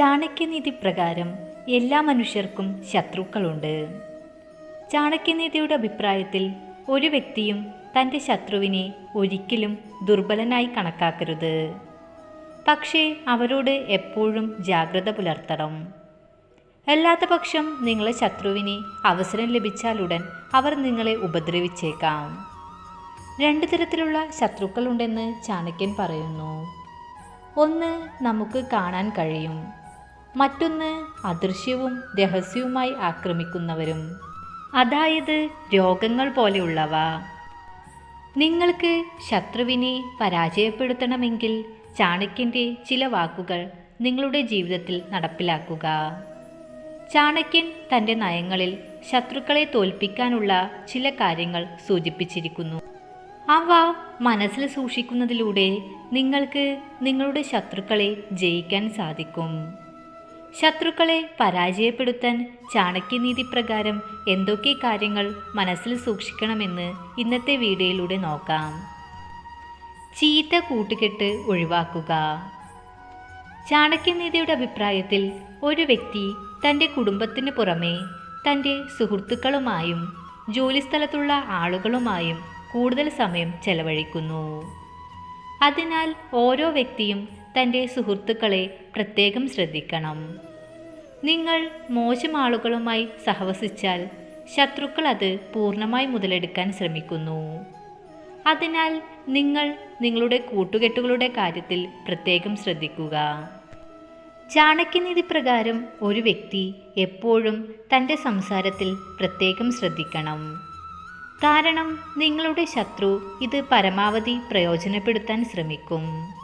ചാണക്യനീതി പ്രകാരം എല്ലാ മനുഷ്യർക്കും ശത്രുക്കളുണ്ട്. ചാണക്യനീതിയുടെ അഭിപ്രായത്തിൽ ഒരു വ്യക്തിയും തന്റെ ശത്രുവിനെ ഒരിക്കലും ദുർബലനായി കണക്കാക്കരുത്. പക്ഷേ അവരോട് എപ്പോഴും ജാഗ്രത പുലർത്തണം. അല്ലാത്ത പക്ഷം നിങ്ങളെ ശത്രുവിനെ അവസരം ലഭിച്ചാലുടൻ അവർ നിങ്ങളെ ഉപദ്രവിച്ചേക്കാം. രണ്ടു തരത്തിലുള്ള ശത്രുക്കളുണ്ടെന്ന് ചാണക്യൻ പറയുന്നു. ഒന്ന് നമുക്ക് കാണാൻ കഴിയും. മറ്റൊന്ന് അദൃശ്യവും രഹസ്യവുമായി ആക്രമിക്കുന്നവരും. അതായത് രോഗങ്ങൾ പോലെയുള്ളവ. നിങ്ങൾക്ക് ശത്രുവിനെ പരാജയപ്പെടുത്തണമെങ്കിൽ ചാണക്യന്റെ ചില വാക്കുകൾ നിങ്ങളുടെ ജീവിതത്തിൽ നടപ്പിലാക്കുക. ചാണക്യൻ തന്റെ നയങ്ങളിൽ ശത്രുക്കളെ തോൽപ്പിക്കാനുള്ള ചില കാര്യങ്ങൾ സൂചിപ്പിച്ചിരിക്കുന്നു. അവ മനസ്സിൽ സൂക്ഷിക്കുന്നതിലൂടെ നിങ്ങൾക്ക് നിങ്ങളുടെ ശത്രുക്കളെ ജയിക്കാൻ സാധിക്കും. ശത്രുക്കളെ പരാജയപ്പെടുത്താൻ ചാണക്യനീതി പ്രകാരം എന്തൊക്കെ കാര്യങ്ങൾ മനസ്സിൽ സൂക്ഷിക്കണമെന്ന് ഇന്നത്തെ വീഡിയോയിലൂടെ നോക്കാം. ചീത്ത കൂട്ടുകെട്ട് ഒഴിവാക്കുക. ചാണക്യനീതിയുടെ അഭിപ്രായത്തിൽ ഒരു വ്യക്തി തന്റെ കുടുംബത്തിന് പുറമേ തന്റെ സുഹൃത്തുക്കളുമായും ജോലിസ്ഥലത്തുള്ള ആളുകളുമായും കൂടുതൽ സമയം ചെലവഴിക്കുന്നു. അതിനാൽ ഓരോ വ്യക്തിയും തന്റെ സുഹൃത്തുക്കളെ പ്രത്യേകം ശ്രദ്ധിക്കണം. നിങ്ങൾ മോശം ആളുകളുമായി സഹവസിച്ചാൽ ശത്രുക്കൾ അത് പൂർണമായി മുതലെടുക്കാൻ ശ്രമിക്കുന്നു. അതിനാൽ നിങ്ങൾ നിങ്ങളുടെ കൂട്ടുകെട്ടുകളുടെ കാര്യത്തിൽ പ്രത്യേകം ശ്രദ്ധിക്കുക. ചാണക്യനീതി പ്രകാരം ഒരു വ്യക്തി എപ്പോഴും തന്റെ സംസാരത്തിൽ പ്രത്യേകം ശ്രദ്ധിക്കണം. കാരണം നിങ്ങളുടെ ശത്രു ഇത് പരമാവധി പ്രയോജനപ്പെടുത്താൻ ശ്രമിക്കും.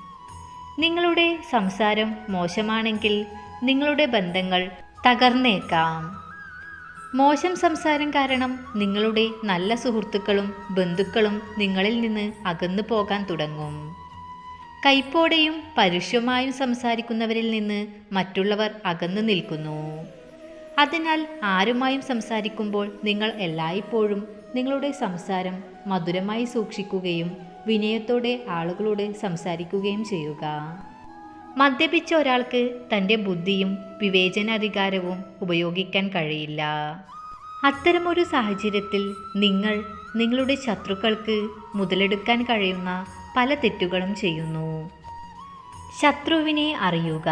നിങ്ങളുടെ സംസാരം മോശമാണെങ്കിൽ നിങ്ങളുടെ ബന്ധങ്ങൾ തകർന്നേക്കാം. മോശം സംസാരം കാരണം നിങ്ങളുടെ നല്ല സുഹൃത്തുക്കളും ബന്ധുക്കളും നിങ്ങളിൽ നിന്ന് അകന്നു പോകാൻ തുടങ്ങും. കൈപ്പോടെയും പരുഷമായും സംസാരിക്കുന്നവരിൽ നിന്ന് മറ്റുള്ളവർ അകന്നു നിൽക്കുന്നു. അതിനാൽ ആരുമായും സംസാരിക്കുമ്പോൾ നിങ്ങൾ എല്ലായ്പ്പോഴും നിങ്ങളുടെ സംസാരം മധുരമായി സൂക്ഷിക്കുകയും വിനയത്തോടെ ആളുകളോട് സംസാരിക്കുകയും ചെയ്യുക. മദ്യപിച്ച ഒരാൾക്ക് തന്റെ ബുദ്ധിയും വിവേചനാധികാരവും ഉപയോഗിക്കാൻ കഴിയില്ല. അത്തരമൊരു സാഹചര്യത്തിൽ നിങ്ങൾ നിങ്ങളുടെ ശത്രുക്കൾക്ക് മുതലെടുക്കാൻ കഴിയുന്ന പല തെറ്റുകളും ചെയ്യുന്നു. ശത്രുവിനെ അറിയുക.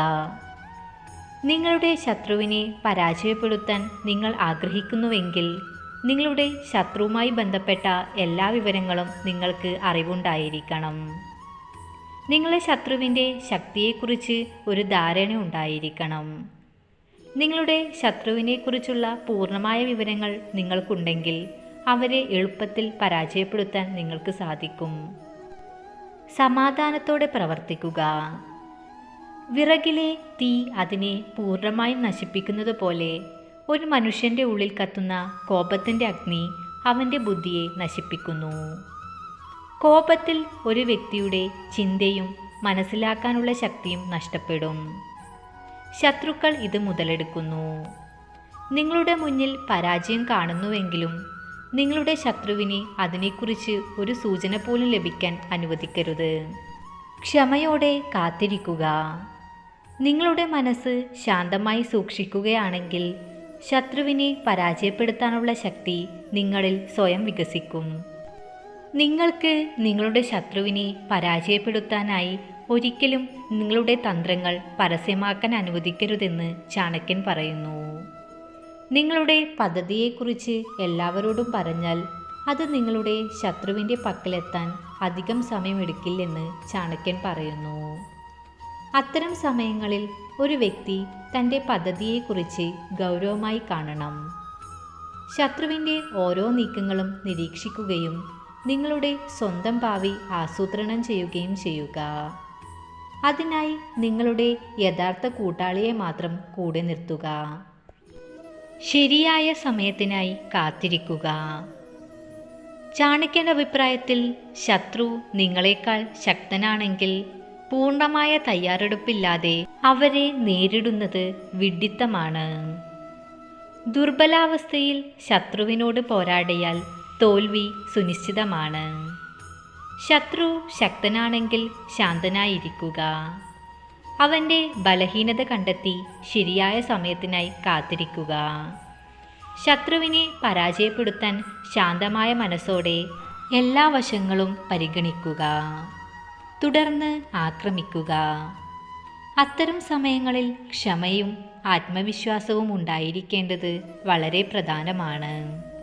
നിങ്ങളുടെ ശത്രുവിനെ പരാജയപ്പെടുത്താൻ നിങ്ങൾ ആഗ്രഹിക്കുന്നുവെങ്കിൽ നിങ്ങളുടെ ശത്രുവുമായി ബന്ധപ്പെട്ട എല്ലാ വിവരങ്ങളും നിങ്ങൾക്ക് അറിവുണ്ടായിരിക്കണം. നിങ്ങളെ ശത്രുവിന്റെ ശക്തിയെക്കുറിച്ച് ഒരു ധാരണ ഉണ്ടായിരിക്കണം. നിങ്ങളുടെ ശത്രുവിനെക്കുറിച്ചുള്ള പൂർണമായ വിവരങ്ങൾ നിങ്ങൾക്കുണ്ടെങ്കിൽ അവരെ എളുപ്പത്തിൽ പരാജയപ്പെടുത്താൻ നിങ്ങൾക്ക് സാധിക്കും. സമാധാനത്തോടെ പ്രവർത്തിക്കുക. വിറകിലെ തീ അതിനെ പൂർണമായും നശിപ്പിക്കുന്നത് പോലെ ഒരു മനുഷ്യന്റെ ഉള്ളിൽ കത്തുന്ന കോപത്തിന്റെ അഗ്നി അവന്റെ ബുദ്ധിയെ നശിപ്പിക്കുന്നു. കോപത്തിൽ ഒരു വ്യക്തിയുടെ ചിന്തയും മനസ്സിലാക്കാനുള്ള ശക്തിയും നഷ്ടപ്പെടും. ശത്രുക്കൾ ഇത് മുതലെടുക്കുന്നു. നിങ്ങളുടെ മുന്നിൽ പരാജയം കാണുന്നുവെങ്കിലും നിങ്ങളുടെ ശത്രുവിനെ അതിനെക്കുറിച്ച് ഒരു സൂചന പോലും ലഭിക്കാൻ അനുവദിക്കരുത്. ക്ഷമയോടെ കാത്തിരിക്കുക. നിങ്ങളുടെ മനസ്സ് ശാന്തമായി സൂക്ഷിക്കുകയാണെങ്കിൽ ശത്രുവിനെ പരാജയപ്പെടുത്താനുള്ള ശക്തി നിങ്ങളിൽ സ്വയം വികസിക്കും. നിങ്ങൾക്ക് നിങ്ങളുടെ ശത്രുവിനെ പരാജയപ്പെടുത്താനായി ഒരിക്കലും നിങ്ങളുടെ തന്ത്രങ്ങൾ പരസ്യമാക്കാൻ അനുവദിക്കരുതെന്ന് ചാണക്യൻ പറയുന്നു. നിങ്ങളുടെ പദ്ധതിയെക്കുറിച്ച് എല്ലാവരോടും പറഞ്ഞാൽ അത് നിങ്ങളുടെ ശത്രുവിന്റെ പക്കലെത്താൻ അധികം സമയമെടുക്കില്ലെന്ന് ചാണക്യൻ പറയുന്നു. അത്തരം സമയങ്ങളിൽ ഒരു വ്യക്തി തന്റെ പദ്ധതിയെക്കുറിച്ച് ഗൗരവമായി കാണണം. ശത്രുവിന്റെ ഓരോ നീക്കങ്ങളും നിരീക്ഷിക്കുകയും നിങ്ങളുടെ സ്വന്തം ഭാവി ആസൂത്രണം ചെയ്യുകയും ചെയ്യുക. അതിനായി നിങ്ങളുടെ യഥാർത്ഥ കൂട്ടാളിയെ മാത്രം കൂടെ നിർത്തുക. ശരിയായ സമയത്തിനായി കാത്തിരിക്കുക. ചാണക്യന്റെ അഭിപ്രായത്തിൽ ശത്രു നിങ്ങളെക്കാൾ ശക്തനാണെങ്കിൽ പൂർണമായ തയ്യാറെടുപ്പില്ലാതെ അവരെ നേരിടുന്നത് വിഡിത്തമാണ് ദുർബലാവസ്ഥയിൽ ശത്രുവിനോട് പോരാടിയാൽ തോൽവി സുനിശ്ചിതമാണ്. ശത്രു ശക്തനാണെങ്കിൽ ശാന്തനായിരിക്കുക. അവന്റെ ബലഹീനത കണ്ടെത്തി ശരിയായ സമയത്തിനായി കാത്തിരിക്കുക. ശത്രുവിനെ പരാജയപ്പെടുത്താൻ ശാന്തമായ മനസ്സോടെ എല്ലാ വശങ്ങളും പരിഗണിക്കുക. തുടർന്ന് ആക്രമിക്കുക. അത്തരം സമയങ്ങളിൽ ക്ഷമയും ആത്മവിശ്വാസവും ഉണ്ടായിരിക്കേണ്ടത് വളരെ പ്രധാനമാണ്.